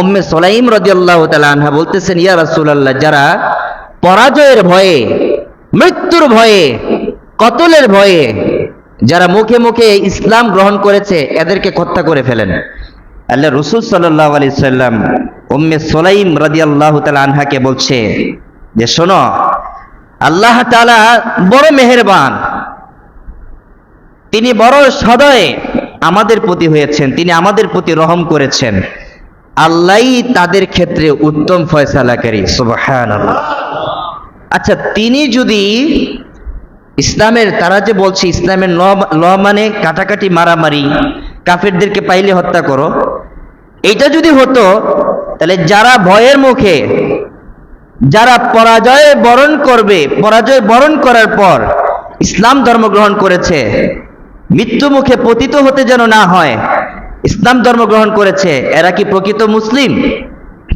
উম্মে সোলাইম রাদিয়াল্লাহু তাআলা আনহা বলতেছেন, ইয়া রাসূলুল্লাহ, যারা পরাজয়ের ভয়ে, মৃত্যুর ভয়ে, কতলের ভয়ে, যারা মুখে মুখে ইসলাম গ্রহণ করেছে, এদেরকে হত্যা করে ফেলেন। আল্লাহ রসুল সাল্লাহ আলি সাল্লাম সোলাইম রাদিয়াল্লাহু তাআলা আনহাকে বলছে যে, শোনো, আল্লাহ তালা বড় মেহেরবান। তিনি বড় সদয় আমাদের প্রতি হয়েছেন, তিনি আমাদের প্রতি রহম করেছেন। আল্লাহই তাদের ক্ষেত্রে উত্তম ফয়সালাকারী, সুবহানাল্লাহ। আচ্ছা তিনি যদি ইসলামের, তারা যে বলছে ইসলামের ল মানে কাটাকাটি মারামারি, কাফেরদেরকে পাইলে হত্যা করো, এটা যদি হতো, তাহলে যারা ভয়ের মুখে, যারা পরাজয় বরণ করবে, পরাজয় বরণ করার পর ইসলাম ধর্ম গ্রহণ করেছে মৃত্যু মুখে পতিত হতে যেন না হয় ইসলাম ধর্ম গ্রহণ করেছে। এরা কি প্রকৃত মুসলিম?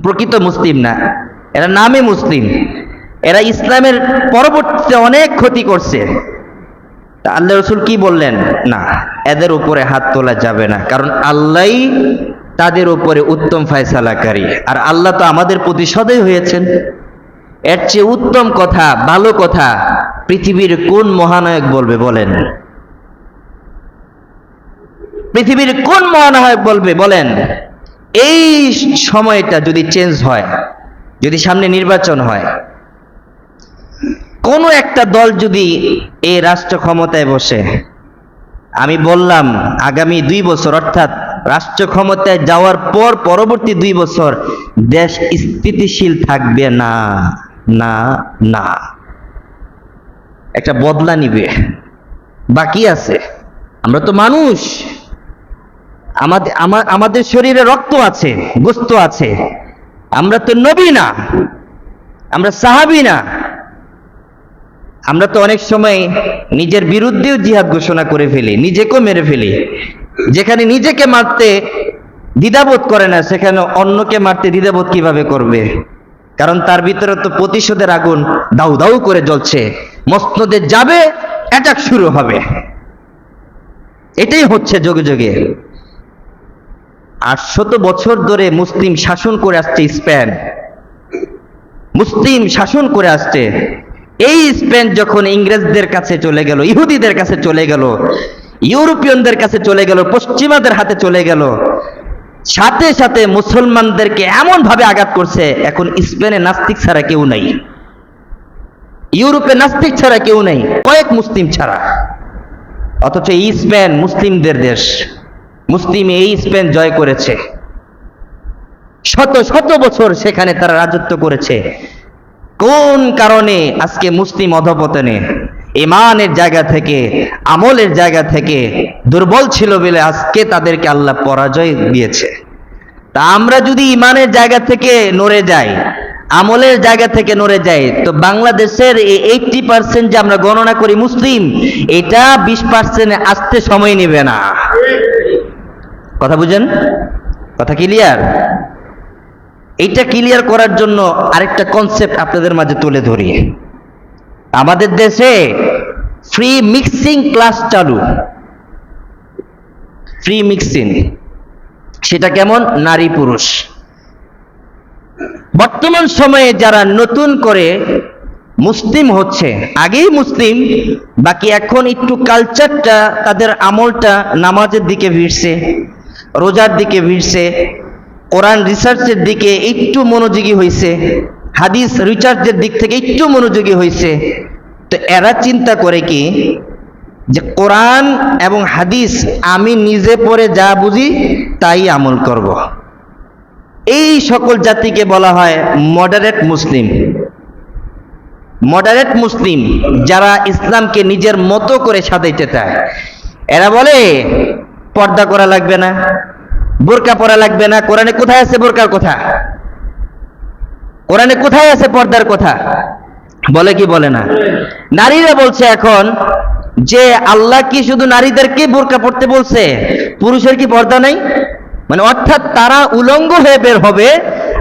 প্রকৃত মুসলিম না। এরা নামে মুসলিম। এরা ইসলামের পরবর্তীতে অনেক ক্ষতি করছে। তা আল্লাহ রসুল কি বললেন? না, এদের উপরে হাত তোলা যাবে না। কারণ আল্লাহই তাদের উপরে উত্তম ফায়সালাকারী। আর আল্লাহ তো আমাদের প্রতি সদয় হয়েছেন। এর চেয়ে উত্তম কথা, ভালো কথা পৃথিবীর কোন মহানায়ক বলবে বলেন? পৃথিবীর কোন মহানায়ক বলবে? বলেন, এই সময়টা যদি চেঞ্জ হয়, যদি সামনে নির্বাচন হয়, কোন একটা দল যদি এই রাষ্ট্র ক্ষমতায় বসে, আমি বললাম আগামী দুই বছর, অর্থাৎ রাষ্ট্র ক্ষমতায় যাওয়ার পর পরবর্তী দুই বছর দেশ স্থিতিশীল থাকবে না না না। একটা বদলা নিবে। বাকি আছে। আমরা তো মানুষ। আমাদের আমা- আমাদের শরীরে রক্ত আছে, গোস্ত আছে। আমরা তো নবী না, আমরা সাহাবি না। আমরা তো অনেক সময় নিজের বিরুদ্ধেও জিহাদ ঘোষণা করে ফেলি, নিজেকেও মেরে ফেলি। যেখানে নিজেকে মারতে দ্বিধাবোধ করে না, সেখানে অন্যকে মারতে দ্বিধাবোধ কীভাবে করবে? কারণ তার ভিতরে তো প্রতিশোধের আগুন দাউ দাউ করে জ্বলছে। মসনদে যাবে অ্যাটাক শুরু হবে। এটাই হচ্ছে যোগে যোগে। আটশত বছর ধরে মুসলিম শাসন করে আসছে স্পেন। মুসলিম শাসন করে আসছে। এই স্পেন যখন ইংরেজদের কাছে চলে গেল, ইহুদিদের কাছে চলে গেল ইউরোপিয়নদের কাছে চলে গেল, পশ্চিমাদের হাতে চলে গেল, সাথে সাথে মুসলমানদেরকে এমন ভাবে আঘাত করছে, এখন স্পেনে নাস্তিক ছাড়া কেউ নাই। ইউরোপে নাস্তিক ছাড়া কেউ নেই, কয়েক মুসলিম ছাড়া। অথচ স্পেন মুসলিমদের দেশ। মুসলিম এই স্পেন জয় করেছে। শত শত বছর সেখানে তারা রাজত্ব করেছে। কোন কারণে আজকে মুসলিম অধপতনে? ইমানের জায়গা থেকে, আমলের জায়গা থেকে দুর্বল ছিল বলে আজকে তাদেরকে আল্লাহ পরাজয় দিয়েছে। তা আমরা যদি ইমানের জায়গা থেকে নড়ে যাই, আমলের জায়গা থেকে নড়ে যাই, তো বাংলাদেশের এই এইটটি পার্সেন্ট যে আমরা গণনা করি মুসলিম, এটা বিশ পার্সেন্ট আসতে সময় নেবে না। কথা বুঝেন? কথা ক্লিয়ার এইটা ক্লিয়ার করার জন্য আরেকটা কনসেপ্ট আপনাদের মাঝে তুলে ধরি। আমাদের দেশে ফ্রি মিক্সিং ক্লাস চালু। ফ্রি মিক্সিং সেটা কেমন? নারী পুরুষ। বর্তমান সময়ে যারা নতুন করে মুসলিম হচ্ছে, আগেই মুসলিম, বাকি এখন একটু কালচারটা তাদের আমলটা নামাজের দিকে ভিড়ছে। রোজার দিকে ভিড়ছে, কোরআন রিসার্চের দিকে একটু মনোযোগী হয়েছে হাদিস রিসার্চের দিক থেকে একটু মনোযোগী হয়েছে তো এরা চিন্তা করে কি, যে কোরআন এবং হাদিস আমি নিজে পড়ে যা বুঝি তাই আমল করব। এই সকল জাতিকে বলা হয় মডারেট মুসলিম। মডারেট মুসলিম যারা ইসলামকে নিজের মতো করে সাজাইতে চায়। এরা বলে পর্দা করা লাগবে না, বোরকা পরা লাগবে না। কোরআনে কোথায় আছে বোরকার কথা? কোরআনে কোথায় আছে পর্দার কথা? বলে কি বলে না? নারীরা বলছে এখন যে আল্লাহ কি শুধু নারীদেরকে বোরকা পড়তে বলছে? পুরুষের কি পর্দা নাই? মানে অর্থাৎ তারা উলঙ্গ হয়ে বের হবে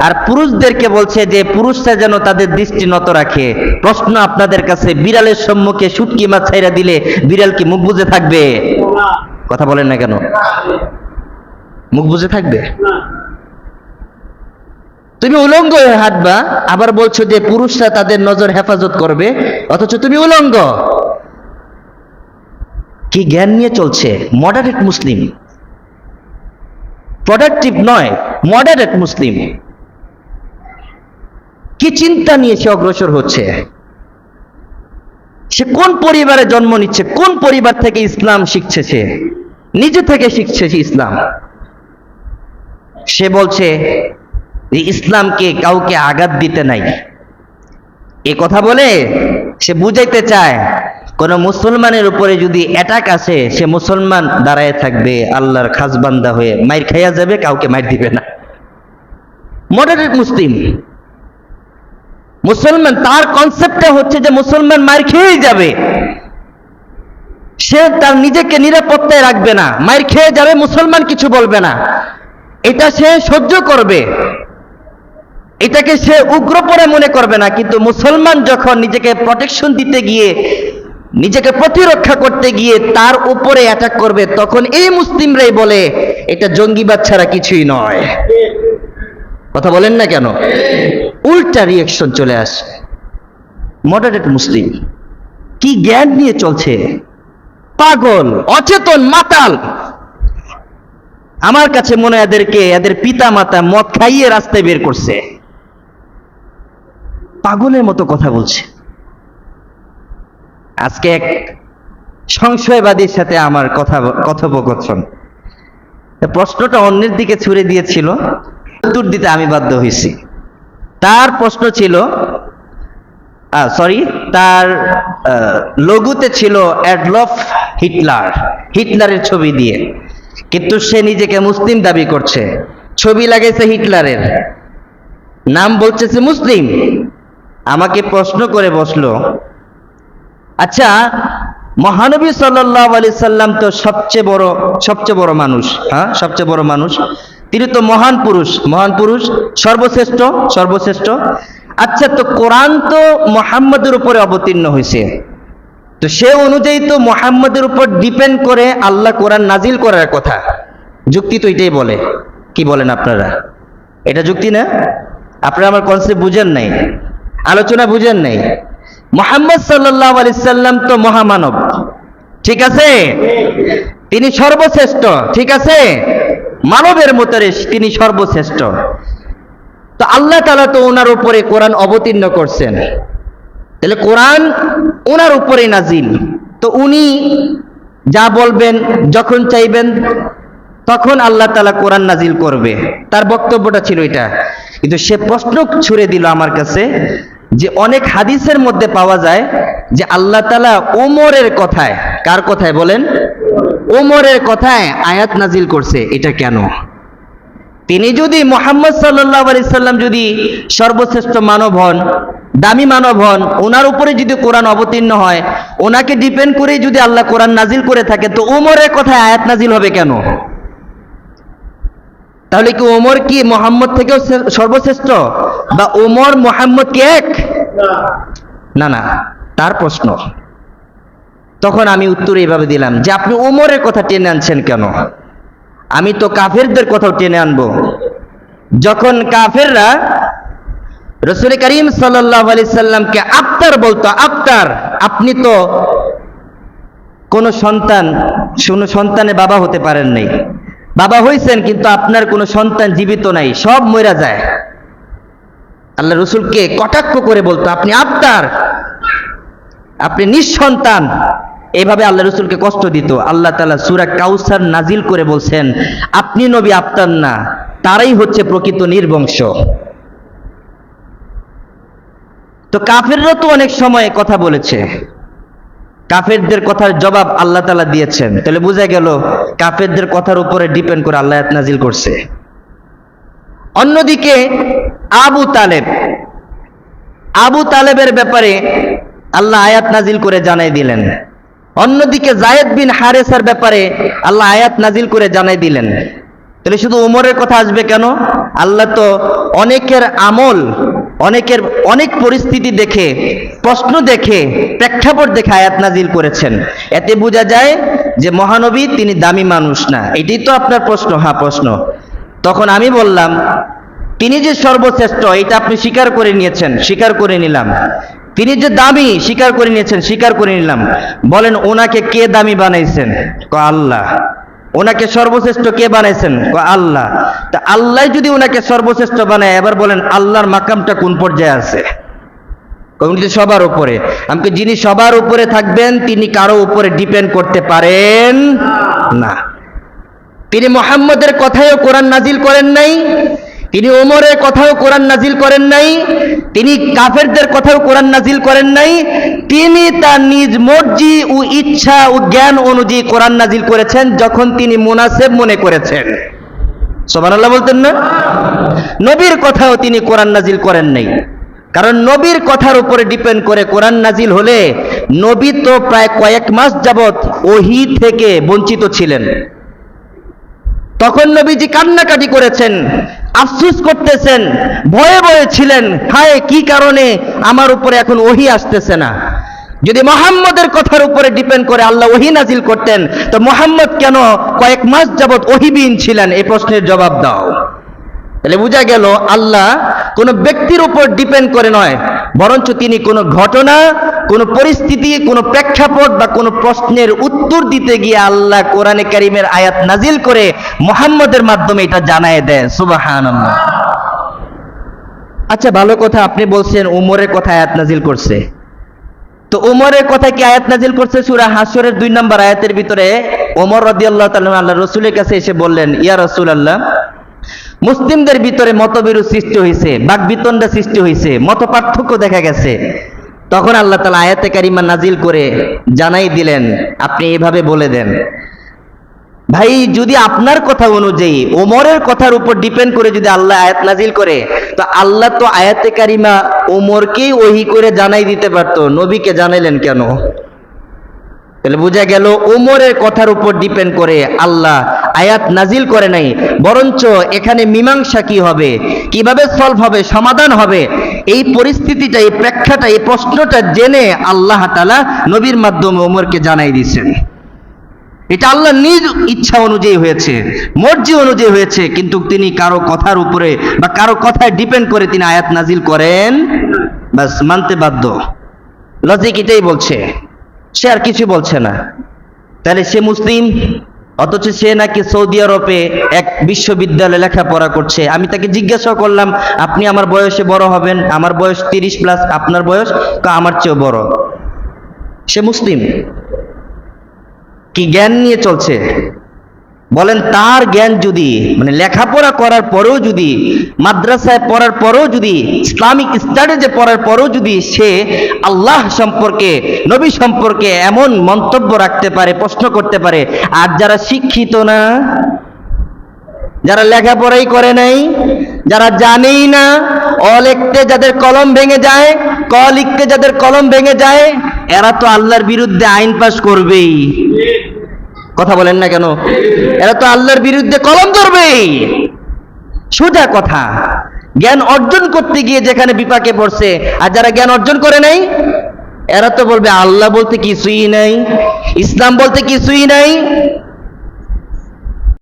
আর পুরুষদেরকে বলছে যে পুরুষরা যেন তাদের দৃষ্টি নত রাখে। প্রশ্ন আপনাদের কাছে, বিড়ালের সম্মুখে শুটকি মাছ ছাইরা দিলে বিড়াল কি মুখ বুঝে থাকবে? কথা বলেন না কেন? মুখ বুজে থাকবে? তুমি উলঙ্গ হয়ে হাঁটবা, আবার বলছো যে পুরুষরা তাদের নজর হেফাজত করবে, অথচ তুমি উলঙ্গ। কি জ্ঞান নিয়ে চলছে? Moderate Muslim. প্রোডাক্টিভ নয় মডারেট মুসলিম। কি চিন্তা নিয়ে সে অগ্রসর হচ্ছে? সে কোন পরিবারে জন্ম নিচ্ছে? কোন পরিবার থেকে ইসলাম শিখছে সে? নিজে থেকে শিখছে সে ইসলাম। সে বলছে ইসলামকে কাউকে আঘাত দিতে নাই। এ কথা বলে সে বুঝাইতে চায়, কোন মুসলমানের উপরে যদি অ্যাটাক আসে, সে মুসলমান দাঁড়ায় থাকবে, আল্লাহর খাসবান্দা হয়ে মাইর খাইয়া যাবে, কাউকে মাইর দিবে না। মডারেট মুসলিম মুসলমান তার কনসেপ্টটা হচ্ছে যে মুসলমান মার খেয়েই যাবে। সে তার নিজেকে নিরাপত্তায় রাখবে না। মার খেয়ে যাবে, মুসলমান কিছু বলবে না। এটা সে সহ্য করবে। এটাকে সে উগ্রপরে মনে করবে না, কিন্তু মুসলমান যখন নিজেকে প্রোটেকশন দিতে গিয়ে, নিজেকে প্রতিরক্ষা করতে গিয়ে তার উপরে অ্যাটাক করবে, তখন এই মুসলিমরাই বলে, এটা জঙ্গিবাদ ছাড়া কিছুই নয়। কথা বলেন না কেন? উল্টা রিয়েকশন চলে আসে। মডারেট মুসলিম, কি জ্ঞান নিয়ে চলছে? পাগল, অচেতন, মাতাল। আমার কাছে মনে এদেরকে, এদের পিতা মাতা মদ খাইয়ে রাস্তায় বের করছে। পাগলের মতো কথা বলছে। আজকে এক সংশয়বাদীর সাথে আমার কথা কথোপকথন। প্রশ্নটা অন্যের দিকে ছুড়ে দিয়েছিল। উত্তর দিতে আমি বাধ্য হয়েছি। তার প্রশ্ন ছিল সরি তার লঘুতে ছিল অ্যাডলফ হিটলার, হিটলারের ছবি দিয়ে। কিন্তু সে নিজেকে মুসলিম দাবি করছে। ছবি লাগাইছে হিটলারের। নাম বলছে সে মুসলিম। আমাকে প্রশ্ন করে বসল আচ্ছা মহানবী সাল্লাহ আলি সাল্লাম তো সবচেয়ে বড় সবচেয়ে বড় মানুষ হ্যাঁ সবচেয়ে বড় মানুষ। তিনি তো মহান পুরুষ। মহান পুরুষ, সর্বশ্রেষ্ঠ সর্বশ্রেষ্ঠ। আচ্ছা তো কোরআন তো মোহাম্মদের উপরে অবতীর্ণ হয়েছে তো সে অনুযায়ী তো মোহাম্মদের উপর ডিপেন্ড করে আল্লাহ কোরআন নাজিল করার কথা। যুক্তি তো এটাই বলে। কি বলেন আপনারা? এটা যুক্তি না? আপনারা আমার কনসেপ্ট বুঝেন নাই। আলোচনা বুঝেন নাই। মোহাম্মদ সাল্লাহ আলি সাল্লাম তো মহামানব। ঠিক আছে? তিনি সর্বশ্রেষ্ঠ। ঠিক আছে? মানবের মতরে তিনি সর্বশ্রেষ্ঠ। তো আল্লাহ তালা তো ওনার উপরে কোরআন অবতীর্ণ করছেন। তাহলে কোরআন ওনার উপরে নাজিল তো উনি যা বলবেন, যখন চাইবেন, তখন আল্লাহ তালা কোরআন নাজিল করবে। তার বক্তব্যটা ছিল এটা। কিন্তু সে প্রশ্ন ছুড়ে দিল আমার কাছে যে অনেক হাদিসের মধ্যে পাওয়া যায় যে আল্লাহ তালা ওমরের কথায়, কার কথায় বলেন? ওমরের কথায় আয়াত নাজিল করছে এটা কেন? তিনি যদি মোহাম্মদ সাল্লাহ আলি সাল্লাম যদি সর্বশ্রেষ্ঠ মানব হন দামি মানব হন ওনার উপরে যদি কোরআন অবতীর্ণ হয় ওনাকে ডিপেন্ড করে যদি আল্লাহ কোরআন নাজিল করে থাকে তো ওমরের কথায় আয়াত নাজিল হবে কেন? তাহলে কি ওমর কি মোহাম্মদ থেকেও সর্বশ্রেষ্ঠ? বা ওমর মোহাম্মদ কি এক? না না তার প্রশ্ন। তখন আমি উত্তর এইভাবে দিলাম, যে আপনি ওমরের কথা টেনে আনছেন কেন? আমি তো কাফেরদের কথাও টেনে আনব। যখন কাফেররা রসুল করিম সাল্লাহ সাল্লামকে আফতার বলতো, আফতার, আপনি তো কোনো সন্তান, কোনো সন্তানের বাবা হতে পারেন নাই। বাবা হয়েছেন কিন্তু আপনার কোনো সন্তান জীবিত নাই, সব মরা যায়। আল্লাহ রসুলকে কটাক্ষ করে বলতো, আপনি আফতার, আপনি নিঃসন্তান এইভাবে আল্লাহ রসুলকে কষ্ট দিত। আল্লাহ তালা সুরা কাউসার নাজিল করে বলছেন, আপনি নবী আফতার না, তারাই হচ্ছে প্রকৃত নির্বংশ। তো কাফেররা তো অনেক সময় কথা বলেছে। কাফেরদের কথার জবাব আল্লাহ তালা দিয়েছেন। তাহলে বোঝা গেল, কাফেরদের কথার উপরে ডিপেন্ড করে আল্লাহ নাজিল করছে। অন্যদিকে আবু তালেব, আবু তালেবের ব্যাপারে আল্লাহ আয়াত নাজিল করে জানাই দিলেন। অন্যদিকে জায়েদ বিন হারেসার ব্যাপারে আল্লাহ আয়াত নাজিল করে জানাই দিলেন। তাহলে শুধু উমরের কথা আসবে কেন? আল্লাহ তো অনেকের আমল, অনেকের অনেক পরিস্থিতি দেখে, প্রশ্ন দেখে, প্রেক্ষাপট দেখে আয়াত নাজিল করেছেন। এতে বোঝা যায় যে মহানবী তিনি দামি মানুষ না। এটাই তো আপনার প্রশ্ন হ্যাঁ প্রশ্ন। তখন আমি বললাম, তিনি যে সর্বশ্রেষ্ঠ, এটা আপনি স্বীকার করে নিয়েছেন, স্বীকার করে নিলাম। তিনি যে দামি স্বীকার করে নিয়েছেন স্বীকার করে নিলাম। বলেন, ওনাকে কে দামি বানাইছেন? ক আল্লাহ। ওনাকে সর্বশ্রেষ্ঠ কে বানাইছেন? ক আল্লাহ। তা আল্লাহ যদি ওনাকে সর্বশ্রেষ্ঠ বানায়, এবার বলেন, আল্লাহর মাকামটা কোন পর্যায়ে আছে? কমিউনিটি সবার উপরে। আমাকে যিনি সবার উপরে থাকবেন, তিনি কারও উপরে ডিপেন্ড করতে পারেন না। তিনি মোহাম্মদের কথায়ও কোরআন নাজিল করেন নাই তিনি ওমরের কথাও কোরআন নাজিল করেন নাই, তিনি কাফেরদের কথাও কোরআন নাজিল করেন নাই, তিনি তার নিজ মর্জি ও ইচ্ছা ও জ্ঞান অনুযায়ী কোরআন নাজিল করেছেন যখন তিনি মুনাসেব মনে করেছেন। সোমানাল্লাহ বলতেন না? নবীর কথাও তিনি কোরআন নাজিল করেন নাই। কারণ নবীর কথার উপরে ডিপেন্ড করে কোরআন নাজিল হলে নবী তো প্রায় কয়েক মাস যাবৎ ওহি থেকে বঞ্চিত ছিলেন। তখন নবীজি কান্নাকাটি করেছেন আফসুস করতেছেন, ভয়ে ভয়ে ছিলেন, হায়, কি কারণে আমার উপরে এখন ওহি আসতেছে না? যদি মোহাম্মদের কথার উপরে ডিপেন্ড করে আল্লাহ ওহি নাজিল করতেন, তো মোহাম্মদ কেন কয়েক মাস যাবৎ ওহিবিহীন ছিলেন? এই প্রশ্নের জবাব দাও। তাহলে বোঝা গেল, আল্লাহ কোনো ব্যক্তির উপর ডিপেন্ড করে নয় বরঞ্চ তিনি কোনো ঘটনা, কোনো পরিস্থিতি, কোনো প্রেক্ষাপট বা কোনো প্রশ্নের উত্তর দিতে গিয়ে আল্লাহ কোরআনে কারিমের আয়াত নাজিল করে মোহাম্মদের মাধ্যমে এটা জানায় দেয় সুবাহান আচ্ছা ভালো কথা, আপনি বলছেন উমরের কথা আয়াত নাজিল করছে। তো উমরের কথা কি আয়াত নাজিল করছে? সুরা হাসরের দুই নম্বর আয়াতের ভিতরে ওমর রাদিয়াল্লাহু তাআলা আল্লাহ রসুলের কাছে এসে বললেন, ইয়া রসুল আল্লাহ মুসলিমদের ভিতরে মতবিরোধ সৃষ্টি হয়েছে বাকবিতণ্ডা সৃষ্টি হয়েছে মত পার্থক্য দেখা গেছে। তখন আল্লাহ তালা আয়াতে কারিমা নাজিল করে জানাই দিলেন, আপনি এভাবে বলে দেন, ভাই, যদি আপনার কথা অনুযায়ী, ওমরের কথার উপর ডিপেন্ড করে যদি আল্লাহ আয়াত নাজিল করে, তো আল্লাহ তো আয়াতে কারিমা ওমরকেই ওহি করে জানাই দিতে পারতো, নবীকে জানাইলেন কেন? তাহলে বোঝা গেল ওমরের কথার উপর ডিপেন্ড করে আল্লাহ আয়াত নাজিল করে নাই। বরঞ্চ এখানে মীমাংসা কি হবে? কীভাবে সলভ হবে? সমাধান হবে? এই পরিস্থিতিটা, এই প্রেক্ষাটা এই প্রশ্নটা জেনে আল্লাহ তালা নবীর মাধ্যমে ওমরকে জানাই দিয়েছেন। এটা আল্লাহ নিজ ইচ্ছা অনুযায়ী হয়েছে, মর্জি অনুযায়ী হয়েছে, কিন্তু তিনি কারও কথার উপরে বা কারও কথায় ডিপেন্ড করে তিনি আয়াত নাজিল করেন। বাস, মানতে বাধ্য। লজিক এটাই বলছে। সে আর কিছু বলছে না। তাহলে সে মুসলিম, অথচ সে নাকি সৌদি আরবে এক বিশ্ববিদ্যালয়ে লেখাপড়া করছে। আমি তাকে জিজ্ঞাসা করলাম, আপনি আমার বয়সে বড় হবেন? আমার বয়স তিরিশ প্লাস আপনার বয়স? আমার চেয়েও বড়। সে মুসলিম। কি জ্ঞান নিয়ে চলছে? বলেন, তার জ্ঞান যদি মানে লেখাপড়া করার পরেও যদি, মাদ্রাসায় পড়ার পরেও যদি, ইসলামিক স্টাডিজে পড়ার পরেও যদি সে আল্লাহ সম্পর্কে, নবী সম্পর্কে এমন মন্তব্য রাখতে পারে, প্রশ্ন করতে পারে, আর যারা শিক্ষিত না, যারা লেখাপড়াই করে নাই, যারা জানেই না অ লিখতে যাদের কলম ভেঙে যায় ক লিখতে যাদের কলম ভেঙে যায়, এরা তো আল্লাহর বিরুদ্ধে আইন পাশ করবেই। কথা বলেন না কেন? এরা তো আল্লাহর বিরুদ্ধে কলম ধরবেই সোজা কথা। জ্ঞান অর্জন করতে গিয়ে যেখানে বিপাকে পড়ছে, আর যারা জ্ঞান অর্জন করে নাই, এরা তো বলবে, আল্লাহ বলতে কিছুই নাই, ইসলাম বলতে কিছুই নাই